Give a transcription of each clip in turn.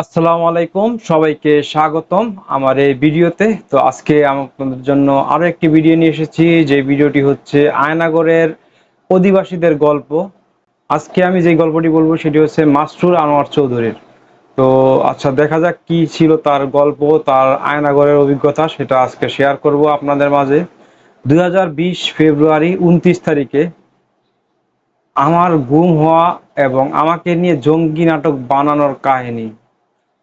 আসসালামু আলাইকুম, সবাইকে স্বাগতম আমার এই ভিডিওতে। তো আজকে আপনাদের জন্য আরও একটি ভিডিও নিয়ে এসেছি, যে ভিডিওটি হচ্ছে আয়নাগরের অধিবাসীদের গল্প। আজকে আমি যে গল্পটি বলব, সেটি হচ্ছে মাস্টুর আনোয়ার চৌধুরীর। তো আচ্ছা দেখা যাক কি ছিল তার গল্প, তার আয়নাগরের অভিজ্ঞতা, সেটা আজকে শেয়ার করব আপনাদের মাঝে। দুই হাজার বিশ ফেব্রুয়ারি উনত্রিশ তারিখে আমার গুম হওয়া এবং আমাকে নিয়ে জঙ্গি নাটক বানানোর কাহিনী।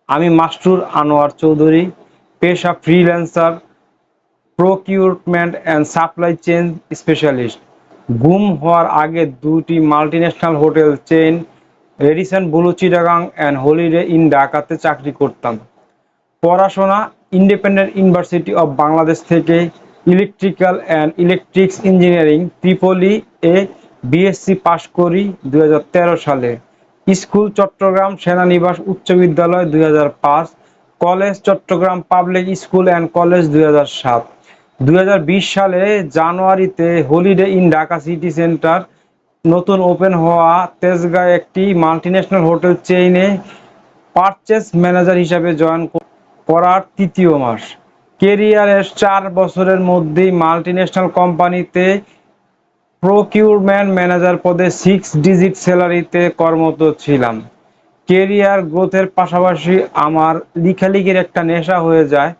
আমি মাস্টুর আনোয়ার চৌধুরী, পেশা freelancer procurement and supply chain specialist গুম হওয়ার আগে দুটি multinational hotel chain Radisson Blu Chittagong and Holiday Inn ঢাকাতে চাকরি করতাম। পড়াশোনা ইন্ডিপেন্ডেন্ট ইউনিভার্সিটি অফ বাংলাদেশ থেকে electrical and electrics engineering triple E A BSc পাশ করি দুই হাজার তেরো সালে। স্কুল চট্টগ্রাম সেনানিবাস উচ্চ বিদ্যালয় দুই হাজার পাঁচ, college Chattogram public school and college দুই সাত। দুই সালে জানুয়ারিতে Holiday Inn Dhaka city centre নতুন ওপেন হওয়া তেজগাঁয় একটি মাল্টিন্যাশনাল হোটেল চেইনে পারচেস ম্যানেজার হিসাবে জয়েন করার তৃতীয় মাস। কেরিয়ারের চার বছরের মধ্যেই মাল্টিন্যাশনাল কোম্পানিতে প্রকিউরমেন্ট ম্যানেজার পদে সিক্স ডিজিট স্যালারিতে কর্মরত ছিলাম। কেরিয়ার গ্রোথের পাশাপাশি আমার লিখালিখির একটা নেশা হয়ে যায়।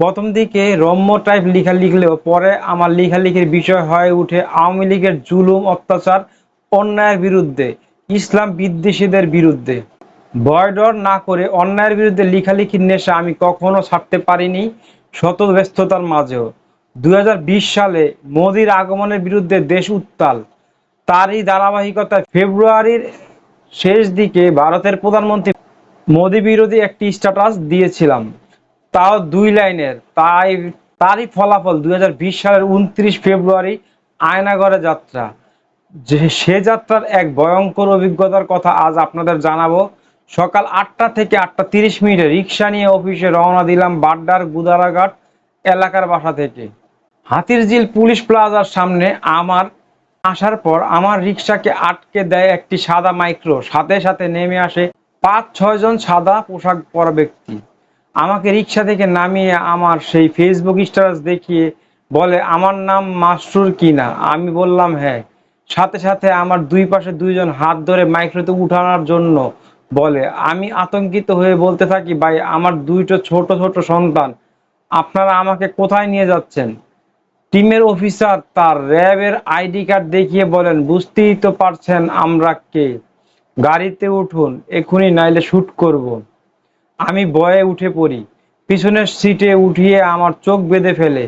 প্রথম দিকে রম্য টাইপ লিখা লিখলেও পরে আমার লেখালেখির বিষয় হয়ে উঠে আওয়ামী লীগের জুলুম, অত্যাচার, অন্যায়ের বিরুদ্ধে, ইসলাম বিদ্বেষীদের বিরুদ্ধে। ভয়ডর না করে অন্যায়ের বিরুদ্ধে লেখালেখির নেশা আমি কখনো ছাড়তে পারিনি, শত ব্যস্ততার মাঝেও। দুই হাজার বিশ সালে মোদির আগমনের বিরুদ্ধে দেশ উত্তাল। তারই ধারাবাহিকতায় ফেব্রুয়ারির শেষ দিকে ভারতের প্রধানমন্ত্রী মোদি বিরোধী একটি স্ট্যাটাস দিয়েছিলাম। তাও দুই লাইনের। তাই, তারই ফলাফল দুই সালের উনত্রিশ ফেব্রুয়ারি আয়নাগড়ে যাত্রা। যে, সে যাত্রার এক ভয়ঙ্কর অভিজ্ঞতার কথা আজ আপনাদের জানাব। সকাল আটটা থেকে আটটা তিরিশ মিনিটে রিক্সা নিয়ে অফিসে রওনা দিলাম বাড্ডার গুদারাঘাট এলাকার বাসা থেকে। হাতিরঝিল পুলিশ প্লাজার সামনে আমার আসার পর আমার রিক্সাকে আটকে দেয় একটি সাদা মাইক্রো। সাথে সাথে নেমে আসে পাঁচ, ছয় জন সাদা পোশাক পরা ব্যক্তি। আমাকে রিক্সা থেকে নামিয়ে আমার সেই ফেসবুক স্ট্যাটাস দেখিয়ে বলে, আমার নাম মাস্টুর কিনা আমি বললাম হ্যাঁ। সাথে সাথে আমার দুই পাশে দুইজন হাত ধরে মাইক্রোতে উঠানোর জন্য বলে, আমি আতঙ্কিত হয়ে বলতে থাকি, ভাই, আমার দুইটো ছোট ছোট সন্তান। আপনারা আমাকে কোথায় নিয়ে যাচ্ছেন? টিমের অফিসার তার র্যাবের আইডি কার্ড দেখিয়ে বলেন, বুঝতেই তো পারছেন আমরা কে। গাড়িতে উঠুন এক্ষুনি নাইলে শ্যুট করব। আমি বয়ে উঠে পড়ি। পিছনের সিটে উঠিয়ে আমার চোখ বেঁধে ফেলে।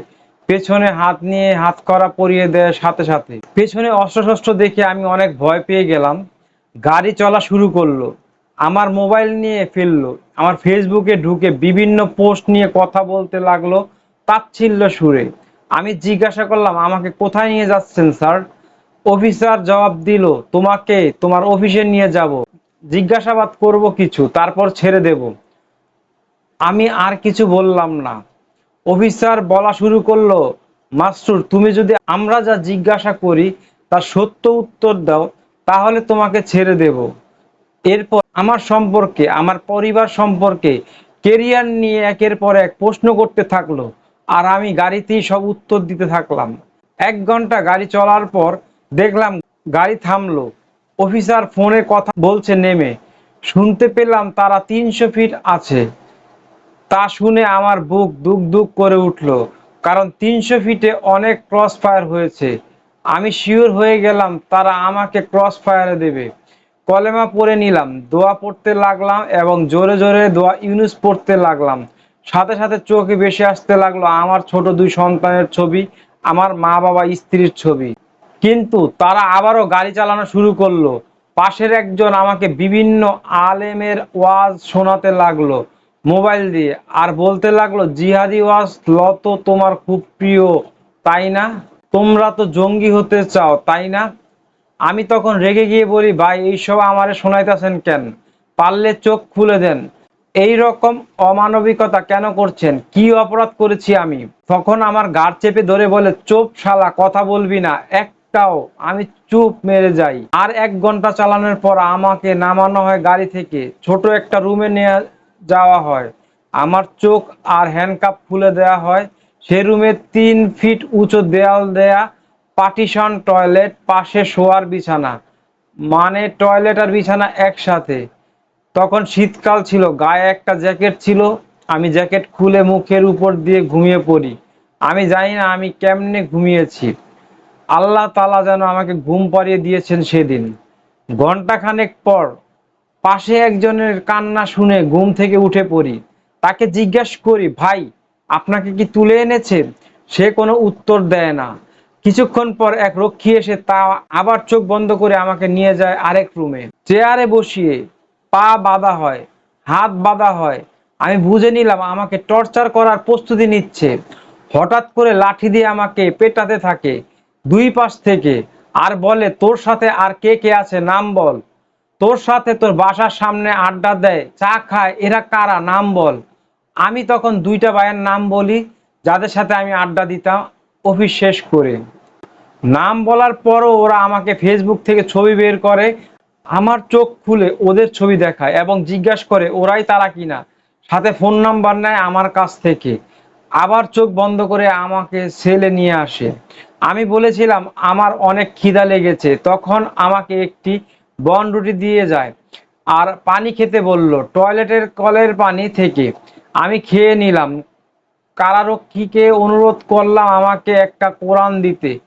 পেছনে হাত নিয়ে হাত করা পরিয়ে দেয় সাথে সাথে। পেছনে অস্ত্রশস্ত্র দেখে আমি অনেক ভয় পেয়ে গেলাম। গাড়ি চলা শুরু করল। আমার মোবাইল নিয়ে ফেলল। আমার ফেসবুকে ঢুকে বিভিন্ন পোস্ট নিয়ে কথা বলতে লাগল। তাচ্ছিল্য সুরে। আমি জিজ্ঞাসা করলাম, আমাকে কোথায় নিয়ে যাচ্ছেন, স্যার? অফিসার জবাব দিল, তোমাকে, তোমার অফিসে নিয়ে যাব। জিজ্ঞাসাবাদ করব কিছু, তারপর ছেড়ে দেব। আমি আর কিছু বললাম না। অফিসার বলা শুরু করল মাস্টুর তুমি যদি আমরা যা জিজ্ঞাসা করি, তার সত্য উত্তর দাও, তাহলে তোমাকে ছেড়ে দেব। এরপর আমার সম্পর্কে, আমার পরিবার সম্পর্কে, কেরিয়ার নিয়ে একের পর এক প্রশ্ন করতে থাকল। আর আমি গাড়িতেই সব উত্তর দিতে থাকলাম। এক ঘণ্টা গাড়ি চলার পর দেখলাম গাড়ি থামলো। অফিসার ফোনে কথা বলছে, নেমে। শুনতে পেলাম তারা তিনশো ফিট আছে। তা শুনে আমার বুক দুক দুক করে উঠল, কারণ তিনশো ফিটে অনেক ক্রস ফায়ার হয়েছে। আমি শিওর হয়ে গেলাম, তারা আমাকে ক্রস ফায়ারে দেবে। কলেমা পড়ে নিলাম, দোয়া পড়তে লাগলাম এবং জোরে জোরে দোয়া ইউনুস পড়তে লাগলাম। সাথে সাথে চোখে বেশি আসতে লাগল আমার ছোট দুই সন্তানের ছবি, আমার মা বাবা স্ত্রীর ছবি। কিন্তু তারা আবারও গাড়ি চালানো শুরু করল। পাশের একজন আমাকে বিভিন্ন আলেমের ওয়াজ শোনাতে লাগল, মোবাইল দিয়ে। আর বলতে লাগল, জিহাদি ওয়াজ, লত তোমার খুব প্রিয়, তাই না? তোমরা তো জঙ্গি হতে চাও, তাই না? আমি তখন রেগে গিয়ে বলি, ভাই, এইসব আমারে শোনাইতেছেন কেন? পারলে চোখ খুলে দেন। এই রকম অমানবিকতা কেন করছেন? কি অপরাধ করেছি আমি? তখন আমার গাড় চেপে ধরে বলে, চোপ শালা, কথা বলবি না, একটাও, আমি চুপ মেরে যাই। আর এক ঘণ্টা চালানোর পর আমাকে নামানো হয় গাড়ি থেকে। ছোট একটা রুমে নিয়ে যাওয়া হয়। আমার চোখ আর হ্যান্ডকাপ খুলে দেওয়া হয়। সে রুমে তিন ফিট উঁচু দেয়াল দেয়া পার্টিশন টয়লেট, পাশে শোয়ার বিছানা। মানে টয়লেট আর বিছানা একসাথে। তখন শীতকাল ছিল, গায়ে একটা জ্যাকেট ছিল, আমি জ্যাকেট খুলে মুখের উপর দিয়ে ঘুমিয়ে পড়ি। আমি জানি না আমি কেমনে ঘুমিয়েছি। আল্লাহ তালা যেন আমাকে ঘুম পাড়িয়ে দিয়েছেন সেদিন। ঘন্টাখানেক পর পাশে একজনের কান্না শুনে ঘুম থেকে উঠে পড়ি। তাকে জিজ্ঞেস করি, ভাই, আপনাকে কি তুলে এনেছে? সে কোনো উত্তর দেয় না। কিছুক্ষণ পর এক রক্ষী এসে তা আবার চোখ বন্ধ করে আমাকে নিয়ে যায় আরেক রুমে চেয়ারে বসিয়ে পা বাঁধা হয়, হাত বাঁধা হয়। আমি বুঝে নিলাম আমাকে টর্চার করার প্রস্তুতি নিচ্ছে। হঠাৎ করে লাঠি দিয়ে আমাকে পেটাতে থাকে দুই পাশ থেকে। আর বলে, তোর সাথে আর কে কে আছে নাম বল। তোর সাথে তোর বাসার সামনে আড্ডা দেয়, চা খায়, এরা কারা নাম বল। আমি তখন দুইটা ভাইয়ের নাম বলি, যাদের সাথে আমি আড্ডা দিতাম অফিস শেষ করে। নাম বলার পরও ওরা আমাকে ফেসবুক থেকে ছবি বের করে আমার চোখ খুলে ওদের ছবি দেখায় এবং জিজ্ঞাসা করে, ওরাই তারা কিনা? সাথে ফোন নাম্বার নেয় আমার কাছ থেকে। আবার চোখ বন্ধ করে আমাকে সেলে নিয়ে আসে। আমি বলেছিলাম, আমার অনেক খিদা লেগেছে। তখন আমাকে একটি বন রুটি দিয়ে যায় আর পানি খেতে বলল, টয়লেটের কলের পানি থেকে। আমি খেয়ে নিলাম। কারারক্ষীকে অনুরোধ করলাম আমাকে একটা কোরআন দিতে।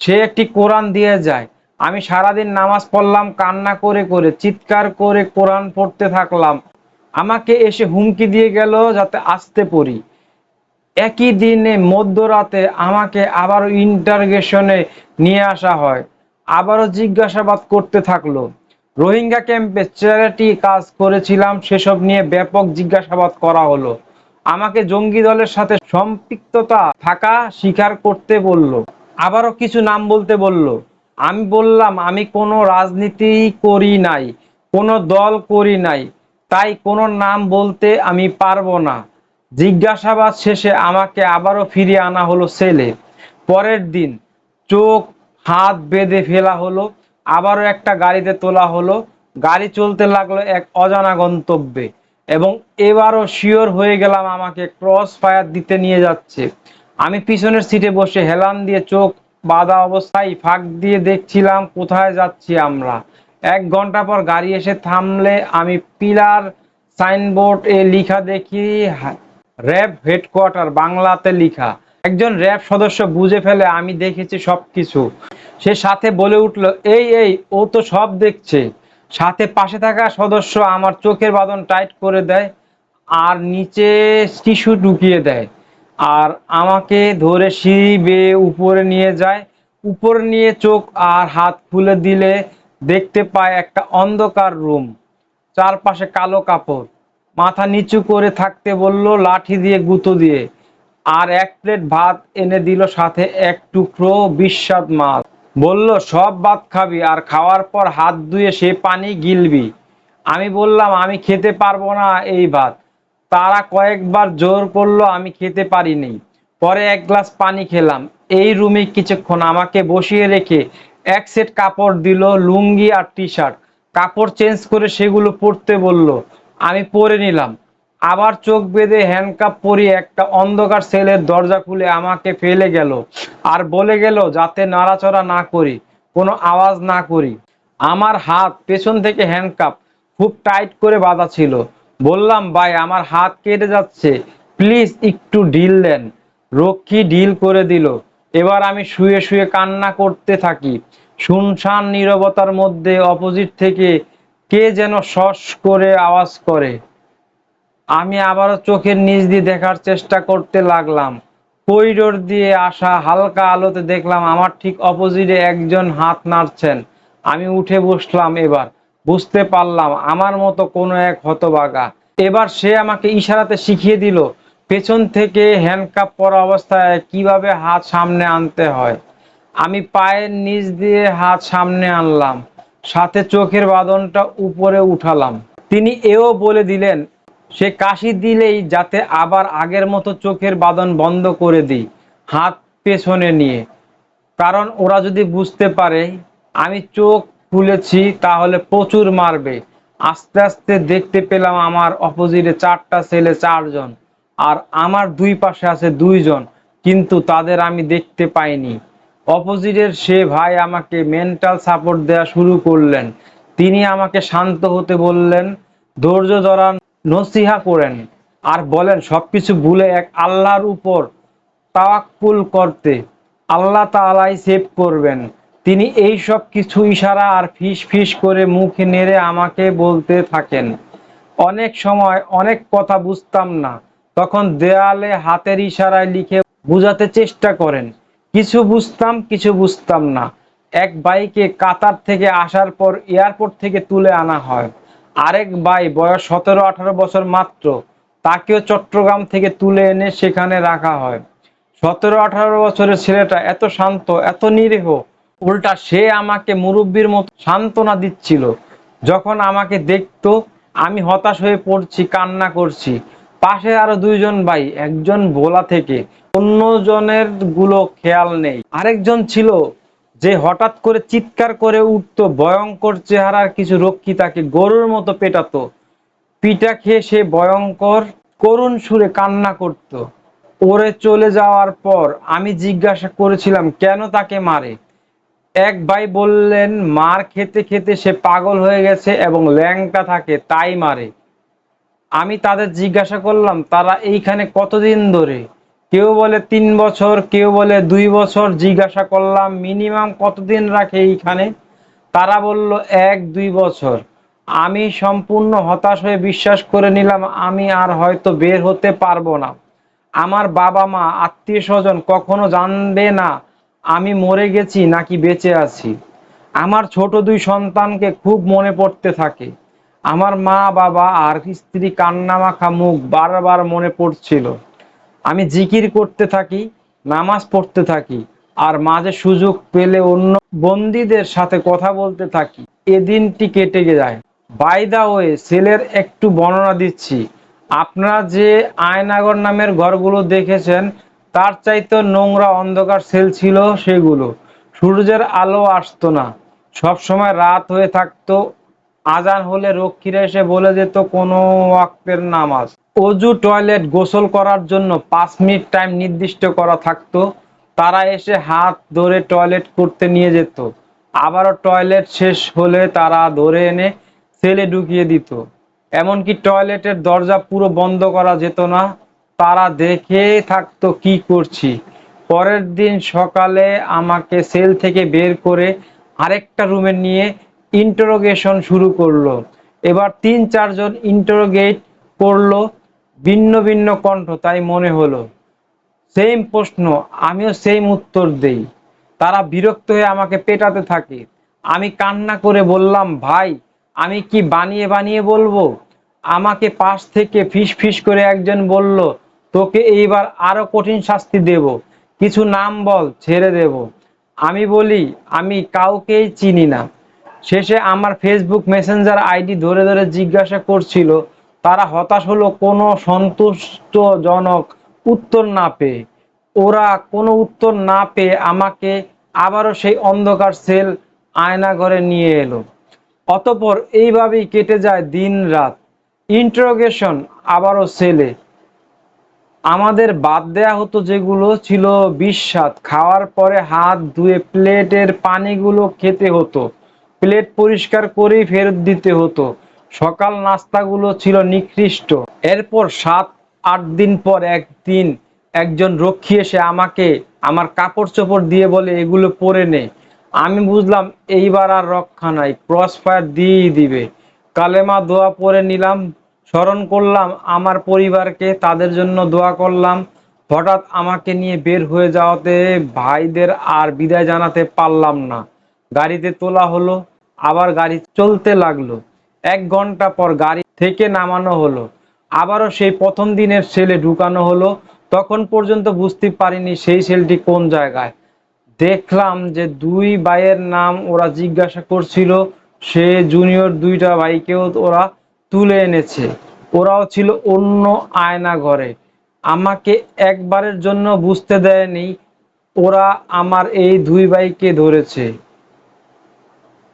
সে একটি কোরআন দিয়ে যায়। আমি সারাদিন নামাজ পড়লাম, কান্না করে করে, চিৎকার করে কোরআন পড়তে থাকলাম। আমাকে এসে হুমকি দিয়ে গেল যাতে আসতে পড়ি। একই দিনে মধ্যরাতে আমাকে আবারও ইন্টারগেশনে নিয়ে আসা হয়। আবারও জিজ্ঞাসাবাদ করতে থাকল। রোহিঙ্গা ক্যাম্পে চ্যারিটি কাজ করেছিলাম, সেসব নিয়ে ব্যাপক জিজ্ঞাসাবাদ করা হলো। আমাকে জঙ্গি দলের সাথে সম্পৃক্ততা থাকা স্বীকার করতে বলল। আবারও কিছু নাম বলতে বলল। আমি বললাম, আমি কোনো রাজনীতি করি নাই, কোনো দল করি নাই, তাই কোনো নাম বলতে আমি পারব না। জিজ্ঞাসাবাদ শেষে আমাকে আবারও ফিরিয়ে আনা হলো সেলে। পরের দিন চোখ, হাত বেঁধে ফেলা হলো, আবারও একটা গাড়িতে তোলা হলো। গাড়ি চলতে লাগল এক অজানা গন্তব্যে এবং এবারও শিওর হয়ে গেলাম আমাকে ক্রস ফায়ার দিতে নিয়ে যাচ্ছে। আমি পিছনের সিটে বসে হেলান দিয়ে চোখ বাঁধা অবস্থায় ফাঁক দিয়ে দেখছিলাম কোথায় যাচ্ছি আমরা। এক ঘণ্টা পর গাড়ি এসে থামলে আমি পিলার সাইনবোর্ড এ লিখা দেখি, র্যাব হেডকোয়ার্টার বাংলাতে লিখা। একজন র্যাব সদস্য বুঝে ফেলে আমি দেখেছি সবকিছু। সে সাথে বলে উঠল, এই এই, ও তো সব দেখছে। সাথে পাশে থাকা সদস্য আমার চোখের বাঁধন টাইট করে দেয় আর নিচে টিস্যু ঢুকিয়ে দেয়। আর আমাকে ধরে সিঁড়ি বেয়ে উপরে নিয়ে যায়। উপরে নিয়ে চোখ আর হাত খুলে দিলে দেখতে পায় একটা অন্ধকার রুম, চারপাশে কালো কাপড়। মাথা নিচু করে থাকতে বলল, লাঠি দিয়ে গুঁতো দিয়ে। আর এক প্লেট ভাত এনে দিল, সাথে এক টুকরো বিস্বাদ মাছ। বলল, সব ভাত খাবি আর খাওয়ার পর হাত ধুয়ে সে পানি গিলবি। আমি বললাম, আমি খেতে পারব না এই ভাত। তারা কয়েকবার জোর করল, আমি খেতে পারিনি। পরে এক গ্লাস পানি খেলাম। এই রুমে কিছুক্ষণ আমাকে বসিয়ে রেখে এক সেট কাপড় দিল লুঙ্গি আর টি শার্ট কাপড় চেঞ্জ করে সেগুলো পরতে বলল, আমি পরে নিলাম। আবার চোখ বেঁধে হ্যান্ডকাপ পরিয়ে একটা অন্ধকার সেলের দরজা খুলে আমাকে ফেলে গেল আর বলে গেল, যাতে নাড়াচড়া না করি, কোনো আওয়াজ না করি। আমার হাত পেছন থেকে হ্যান্ডকাপ খুব টাইট করে বাঁধা ছিল। বললাম, ভাই, আমার হাত কেটে যাচ্ছে। প্লিজ একটু ঢিল দেন। রক্ষী ঢিল করে দিল। এবার আমি শুয়ে শুয়ে কান্না করতে থাকি। শুনশান নীরবতার মধ্যে অপোজিট থেকে কে যেন শস করে আওয়াজ করে। আমি আবারও চোখের নিচ দিয়ে দেখার চেষ্টা করতে লাগলাম। করিডোর দিয়ে আসা হালকা আলোতে দেখলাম, আমার ঠিক অপোজিটে একজন হাত নাড়ছেন। আমি উঠে বসলাম এবার। বুঝতে পারলাম, আমার মতো কোনো এক হতবাগা এবার সে আমাকে ইশারাতে শিখিয়ে দিল, পেছন থেকে হ্যান্ডকাপ পরা অবস্থায় কীভাবে হাত সামনে আনতে হয়। আমি পায়ের নিচ দিয়ে হাত সামনে আনলাম, সাথে চোখের বাঁধনটা উপরে উঠালাম। তিনি এও বলে দিলেন, সে কাশি দিলেই যাতে আবার আগের মতো চোখের বাঁধন বন্ধ করে দিই, হাত পেছনে নিয়ে। কারণ ওরা যদি বুঝতে পারে, আমি চোখ খুলেছি, তাহলে প্রচুর মারবে। আস্তে আস্তে দেখতে পেলাম আমার অপোজিটে চারটা ছেলে চারজন আর আমার দুই পাশে আছে দুইজন, কিন্তু তাদের আমি দেখতে পাইনি। অপোজিটের সে ভাই আমাকে মেন্টাল সাপোর্ট দেওয়া শুরু করলেন। তিনি আমাকে শান্ত হতে বললেন, ধৈর্য ধরা নসিহা করেন আর বলেন, সবকিছু ভুলে এক আল্লাহর উপর তাওয়াক্কুল করতে। আল্লাহ তাআলাই সেভ করবেন। তিনি এই সব কিছু ইশারা আর ফিস ফিস করে মুখ নেড়ে আমাকে বলতে থাকেন। অনেক সময় অনেক কথা বুঝতাম না। তখন দেয়ালে হাতের ইশারায় লিখে বুঝাতে চেষ্টা করেন। কিছু বুঝতাম কিছু বুঝতাম না। এক বাইকে কাতার থেকে আসার পর এয়ারপোর্ট থেকে তুলে আনা হয়। আরেক ভাই বয়স সতেরো, আঠারো বছর মাত্র। তাকেও চট্টগ্রাম থেকে তুলে এনে সেখানে রাখা হয়। সতেরো, আঠারো বছরের ছেলেটা এত শান্ত, এত নিরীহ। উল্টা সে আমাকে মুরব্বীর মতো সান্ত্বনা দিচ্ছিল। যখন আমাকে দেখতো, আমি হতাশ হয়ে পড়ছি, কান্না করছি। পাশে আরও দুইজন ভাই, একজন ভোলা থেকে, অন্যজনেরগুলো খেয়াল নেই। আরেকজন ছিল, যে হঠাৎ করে চিৎকার করে উঠতো, ভয়ঙ্কর চেহারার কিছু রক্ষী তাকে গরুর মতো পেটাতো। পিটা খেয়ে সে ভয়ঙ্কর করুণ সুরে কান্না করত। ওরে চলে যাওয়ার পর আমি জিজ্ঞাসা করেছিলাম, কেন তাকে মারে? এক ভাই বললেন, মার খেতে খেতে সে পাগল হয়ে গেছে এবং ল্যাংটা থাকে, তাই মারে। আমি তাদের জিজ্ঞাসা করলাম, তারা এইখানে কতদিন ধরে? কেউ বলে, তিন বছর। কেউ বলে, দুই বছর। জিজ্ঞাসা করলাম, মিনিমাম কতদিন রাখে এইখানে? তারা বলল, এক, দুই বছর। আমি সম্পূর্ণ হতাশ হয়ে বিশ্বাস করে নিলাম, আমি আর হয়তো বের হতে পারব না। আমার বাবা মা আত্মীয় স্বজন কখনো জানবে না আমি মরে গেছি নাকি বেঁচে আছি। আমার ছোট দুই সন্তানকে খুব মনে পড়তে থাকে। আমার মা, বাবা আর স্ত্রী কান্নামাখা মুখ বারবার মনে পড়ছিল। আমি জিকির করতে থাকি, নামাজ পড়তে থাকি আর মাঝে সুযোগ পেলে অন্য বন্দীদের সাথে কথা বলতে থাকি। এ দিনটি কেটে যায়। বাই দা ওয়ে সেলের একটু বর্ণনা দিচ্ছি। আপনারা যে আয়নাগর নামের ঘরগুলো দেখেছেন তার চাইতে নোংরা অন্ধকার সেল ছিল সেগুলো। সূর্যের আলো আসতো না। সব সময় রাত হয়ে থাকতো। আজান হলে রক্ষীরা এসে বলে যেত, কোনো ওয়াক্তের নামাজ। অজু টয়লেট গোসল করার জন্য পাঁচ মিনিট টাইম নির্দিষ্ট করা থাকতো। তারা এসে হাত ধরে টয়লেট করতে নিয়ে যেত। আবারও টয়লেট শেষ হলে তারা ধরে এনে সেলে ঢুকিয়ে দিত। এমনকি টয়লেটের দরজা পুরো বন্ধ করা যেত না। তারা দেখে থাকতো কি করছি। পরের দিন সকালে আমাকে সেল থেকে বের করে আরেকটা রুমে নিয়ে ইন্টারোগেশন শুরু করল। এবার তিন চারজন ইন্টারোগেট করল ভিন্ন ভিন্ন কণ্ঠ, তাই মনে হলো। সেম প্রশ্ন, আমিও সেম উত্তর দেই। তারা বিরক্ত হয়ে আমাকে পেটাতে থাকে। আমি কান্না করে বললাম, ভাই, আমি কি বানিয়ে বানিয়ে বলব? আমাকে পাশ থেকে ফিস ফিস করে একজন বলল তোকে এইবার আরও কঠিন শাস্তি দেব। কিছু নাম বল, ছেড়ে দেব। আমি বলি, আমি কাউকেই চিনি না। শেষে আমার ফেসবুক মেসেঞ্জার আইডি ধরে ধরে জিজ্ঞাসা করছিল, তারা হতাশ হলো, কোনো সন্তুষ্টজনক উত্তর না পেয়ে। ওরা কোনো উত্তর না পেয়ে আমাকে আবারও সেই অন্ধকার সেল আয়না ঘরে নিয়ে এলো। অতপর এইভাবেই কেটে যায় দিন রাত ইন্টারোগেশন আবারও সেলে আমাদের বাদ দেয়া হতো যেগুলো ছিল বিস্বাদ খাওয়ার পরে হাত ধুয়ে প্লেটের পানিগুলো খেতে হতো। প্লেট পরিষ্কার করেই ফেরত দিতে হতো। সকাল নাস্তাগুলো ছিল নিকৃষ্ট। এরপর সাত, আট দিন পর একদিন একজন রক্ষী এসে আমাকে আমার কাপড় চোপড় দিয়ে বলে, এগুলো পরে নে। আমি বুঝলাম, এইবার আর রক্ষা নাই। ক্রস ফায়ার দিয়েই দিবে। কালেমা দোয়া পরে নিলাম। স্মরণ করলাম আমার পরিবারকে, তাদের জন্য দোয়া করলাম। হঠাৎ আমাকে নিয়ে বের হয়ে যাওয়াতে ভাইদের আর বিদায় জানাতে পারলাম না। গাড়িতে তোলা হলো, আবার গাড়ি চলতে লাগল। এক ঘণ্টা পর গাড়ি থেকে নামানো হলো, আবারও সেই প্রথম দিনের সেলে ঢুকানো হলো। তখন পর্যন্ত বুঝতে পারিনি সেই সেলটি কোন জায়গায়। দেখলাম যে দুই ভাইয়ের নাম ওরা জিজ্ঞাসা করছিল, সে জুনিয়র দুইটা ভাইকেও ওরা তুলে এনেছে। ওরাও ছিল অন্য আয়না ঘরে। আমাকে একবারের জন্য বুঝতে দেয়নি, ওরা আমার এই দুই ভাইকে ধরেছে।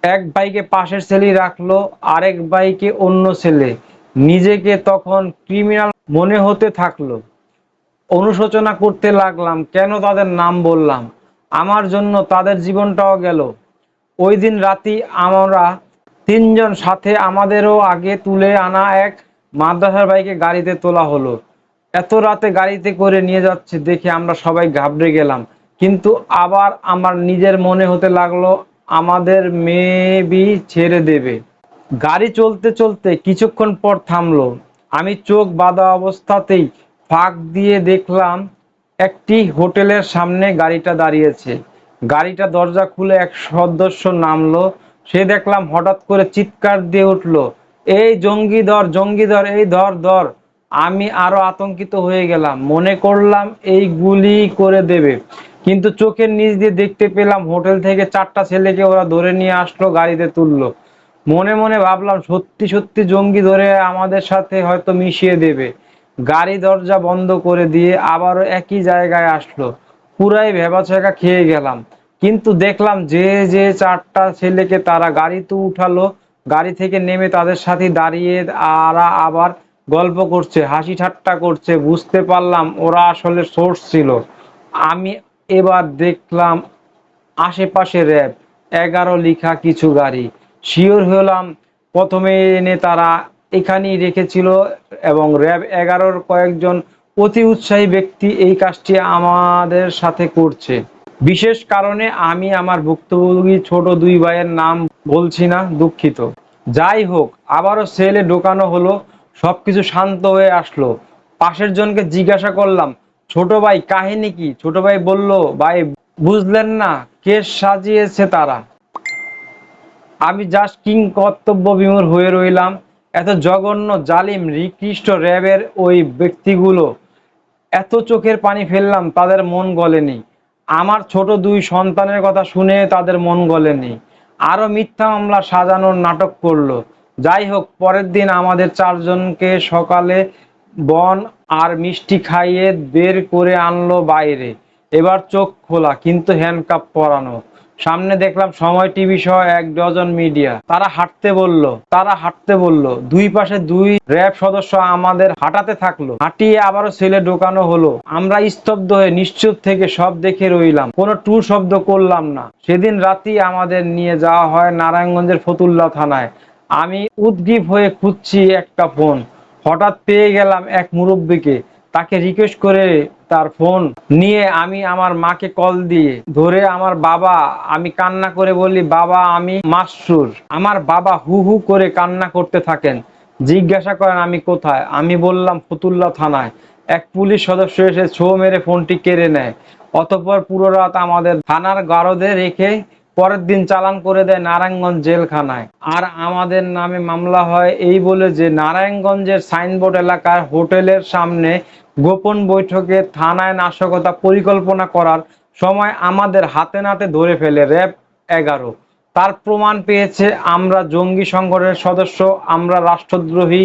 এক ভাইকে পাশের ছেলে রাখল, আরেক ভাইকে অন্য ছেলে। নিজেকে তখন ক্রিমিনাল মনে হতে থাকল। অনুশোচনা করতে লাগলাম, কেন তাদের নাম বললাম? আমার জন্য তাদের জীবনটাও গেল। ওই দিন রাতি আমরা তিনজন সাথে আমাদেরও আগে তুলে আনা এক মাদ্রাসার ভাইকে গাড়িতে তোলা হলো। এত রাতে গাড়িতে করে নিয়ে যাচ্ছে দেখে আমরা সবাই ঘাবড়ে গেলাম। কিন্তু আবার আমার নিজের মনে হতে লাগল, আমাদের মেবি ছেড়ে দেবে। গাড়ি চলতে চলতে কিছুক্ষণ পর থামলো। আমি চোখ বাঁধা অবস্থাতেই ফাঁক দিয়ে দেখলাম, একটি হোটেলের সামনে গাড়িটা দাঁড়িয়েছে। গাড়িটা দরজা খুলে এক সদস্য নামলো সে দেখলাম হঠাৎ করে চিৎকার দিয়ে উঠল, এই জঙ্গি ধর জঙ্গি ধর, এই ধর ধর। আমি আরও আতঙ্কিত হয়ে গেলাম, মনে করলাম এই গুলি করে দেবে। কিন্তু চোখের নিচ দিয়ে দেখতে পেলাম হোটেল থেকে চারটা ছেলেকে ওরা ধরে নিয়ে আসলো, গাড়িতে তুললো। মনে মনে ভাবলাম, সত্যি সত্যি জঙ্গি ধরে আমাদের সাথে হয়তো মিশিয়ে দেবে। গাড়ি দরজা বন্ধ করে দিয়ে আবারও একই জায়গায় আসলো। পুরাই ভেবাচেকা খেয়ে গেলাম। কিন্তু দেখলাম যে যে চারটা ছেলেকে তারা গাড়িতে উঠালো, গাড়ি থেকে নেমে তাদের সাথে দাঁড়িয়ে আরা আবার গল্প করছে, হাসি ঠাট্টা করছে, বুঝতে পারলাম ওরা আসলে সোর্স ছিল। আমি এবার দেখলাম আশেপাশে র্যাব এগারো লিখা কিছু গাড়ি। শিওর হলাম, প্রথমে এনে তারা এখানেই রেখেছিল এবং র্যাব এগারোর কয়েকজন অতি উৎসাহী ব্যক্তি এই কাজটি আমাদের সাথে করছে। বিশেষ কারণে আমি আমার ভুক্তভোগী ছোট দুই ভাইয়ের নাম বলছি না, দুঃখিত। যাই হোক, আবারও সেলে ঢোকানো হলো, সবকিছু শান্ত হয়ে আসলো। পাশের জনকে জিজ্ঞাসা করলাম, ছোট ভাই, কাহিনী কি? ছোট ভাই বলল, ভাই, বুঝলেন না কে সাজিয়েছে তারা। আমি জাস্ট কিং কর্তব্য বিমূর হয়ে রইলাম। এত জঘন্য, জালিম নিকৃষ্ট র্যাবের ওই ব্যক্তিগুলো, এত চোখের পানি ফেললাম, তাদের মন গলেনি। আমার ছোট দুই সন্তানের কথা শুনে তাদের মন গলেনি। আরও মিথ্যা মামলা সাজানোর নাটক করল। যাই হোক, পরের দিন আমাদের চারজনকে সকালে বন আর মিষ্টি খাইয়ে বের করে আনলো বাইরে। এবার চোখ খোলা, কিন্তু হ্যান্ডকাপ পরানো। সামনে দেখলাম সময় টিভি সহ এক ডজন মিডিয়া। তারা হাঁটতে বলল, তারা হাঁটতে বলল, দুই পাশে দুই র্যাব সদস্য আমাদের হাঁটাতে থাকল। হাঁটিয়ে আবারও ছেলে ঢোকানো হলো। আমরা স্তব্ধ হয়ে নিশ্চুপ থেকে সব দেখে রইলাম। কোনো টু শব্দ করলাম না। সেদিন রাতেই আমাদের নিয়ে যাওয়া হয় নারায়ণগঞ্জের ফতুল্লা থানায়। আমি উদ্গ্রীব হয়ে খুঁজছি একটা ফোন। হঠাৎ পেয়ে গেলাম এক মুরব্বীকে। তাকে রিকোয়েস্ট করে তার ফোন নিয়ে আমি আমার মাকে কল দিয়ে ধরে আমার বাবা, আমি কান্না করে বলি, বাবা, আমি মাসুর আমার বাবা হু হু করে কান্না করতে থাকেন। জিজ্ঞাসা করেন, আমি কোথায়? আমি বললাম, ফতুল্লা থানায়। এক পুলিশ সদস্য এসে ছো মেরে ফোনটি কেড়ে নেয়। অতঃপর পুরো রাত আমাদের থানার গারদে রেখে পরের দিন চালান করে দেয় নারায়ণগঞ্জ জেলখানায়। আর আমাদের নামে মামলা হয় এই বলে যে নারায়ণগঞ্জের সাইনবোর্ড এলাকার হোটেলের সামনে গোপন বৈঠকে থানায় নাশকতা পরিকল্পনা করার সময় আমাদের হাতে নাতে ধরে ফেলে র্যাব এগারো। তার প্রমাণ পেয়েছে আমরা জঙ্গি সংগঠনের সদস্য, আমরা রাষ্ট্রদ্রোহী।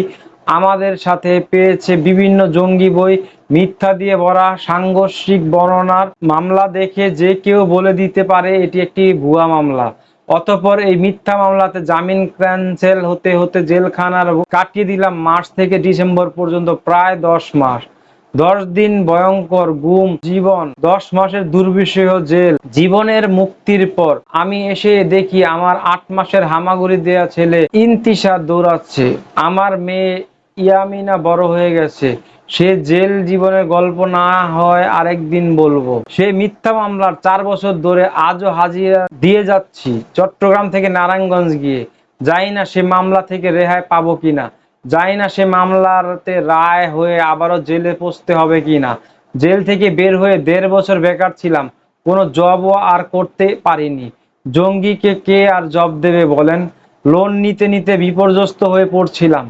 আমাদের সাথে পেয়েছে বিভিন্ন জঙ্গি বই মিথ্যা দিয়ে ভরা সাংঘর্ষিক বর্ণনার মামলা দেখে যে কেউ বলে দিতে পারে এটি একটি ভুয়া মামলা। অতপর এই মিথ্যা মামলাতে জামিন ক্যান্সেল হতে হতে জেলখানার কাটিয়ে দিলাম মার্চ থেকে ডিসেম্বর পর্যন্ত প্রায় দশ মাস। দশ দিন ভয়ঙ্কর গুম জীবন, দশ মাসের দুর্বিষহ জেল। জীবনের মুক্তির পর আমি এসে দেখি আমার আট মাসের হামাগুড়ি দেয়া ছেলে ইন্তিশা দৌড়াচ্ছে। আমার মেয়ে ইয়ামিনা বড় হয়ে গেছে। সে জেল জীবনের গল্প না হয় আরেকদিন বলব। সে মিথ্যা মামলার চার বছর ধরে আজও হাজিরা দিয়ে যাচ্ছি। চট্টগ্রাম থেকে নারায়ণগঞ্জ গিয়ে। জানি না সে মামলা থেকে রেহাই পাবো কিনা। জানি না সে মামলাতে রায় হয়ে আবারও জেলে পৌঁছতে হবে কিনা। জেল থেকে বের হয়ে দেড় বছর বেকার ছিলাম। কোনো জবও আর করতে পারিনি। জঙ্গিকে কে আর জব দেবে বলেন? লোন নিতে নিতে বিপর্যস্ত হয়ে পড়ছিলাম।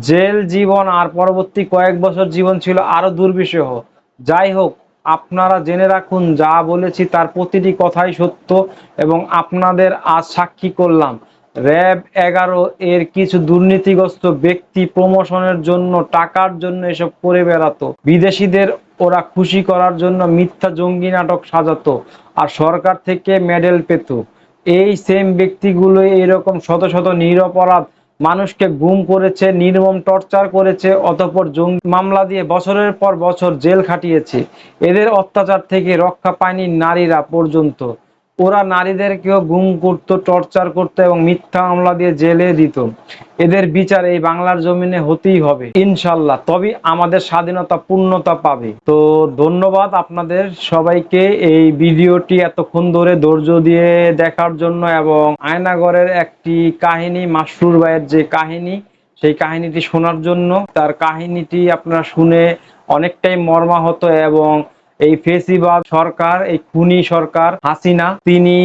জেল জীবন আর পরবর্তী কয়েক বছর জীবন ছিল আরও দুর্বিষহ। যাই হোক, আপনারা জেনে রাখুন, যা বলেছি তার প্রতিটি কথাই সত্য এবং আপনাদের আজ সাক্ষী করলাম। র্যাব এগারো এর কিছু দুর্নীতিগ্রস্ত ব্যক্তি প্রমোশনের জন্য, টাকার জন্য এসব করে বেড়াতো। বিদেশিদের ওরা খুশি করার জন্য মিথ্যা জঙ্গি নাটক সাজাতো আর সরকার থেকে মেডেল পেত। এই সেম ব্যক্তিগুলো এরকম শত শত নিরপরাধ মানুষকে গুম করেছে, নির্মম টর্চার করেছে, অতপর জঙ্গি মামলা দিয়ে বছরের পর বছর জেল খাটিয়েছে। এদের অত্যাচার থেকে রক্ষা পায়নি নারীরা পর্যন্ত। ওরা নারীদেরকেও গুম করত, টর্চার করতো এবং মিথ্যা মামলা দিয়ে জেলে দিত। এদের বিচার এই বাংলার জমিনে হতেই হবে, ইনশাল্লাহ। তবে আমাদের স্বাধীনতা, পূর্ণতা পাবে। তো ধন্যবাদ আপনাদের সবাইকে এই ভিডিওটি এতক্ষণ ধরে ধৈর্য দিয়ে দেখার জন্য এবং আয়নাগরের একটি কাহিনী, মাসরুর ভাইয়ের যে কাহিনী, সেই কাহিনীটি শোনার জন্য। তার কাহিনীটি আপনারা শুনে অনেকটাই মর্মাহত এবং এই ফেসিবাদ সরকার, এই খুনি সরকার হাসিনা, তিনি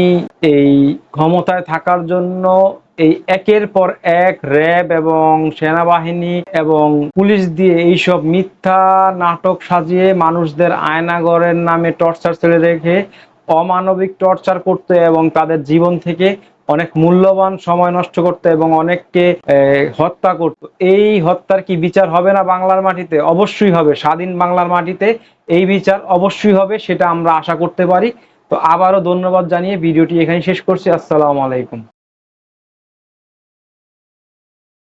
এই ক্ষমতায় থাকার জন্য এই একের পর এক র্যাব এবং সেনাবাহিনী এবং পুলিশ দিয়ে এইসব মিথ্যা নাটক সাজিয়ে মানুষদের আয়নাগরের নামে টর্চার ছেড়ে রেখে অমানবিক টর্চার করতে এবং তাদের জীবন থেকে অনেক মূল্যবান সময় নষ্ট করতো এবং অনেককে হত্যা করত। এই হত্যার কি বিচার হবে না বাংলার মাটিতে? অবশ্যই হবে। স্বাধীন বাংলার মাটিতে এই বিচার অবশ্যই হবে, সেটা আমরা আশা করতে পারি। তো আবারও ধন্যবাদ জানিয়ে ভিডিওটি এখানে শেষ করছি। আসসালামু আলাইকুম।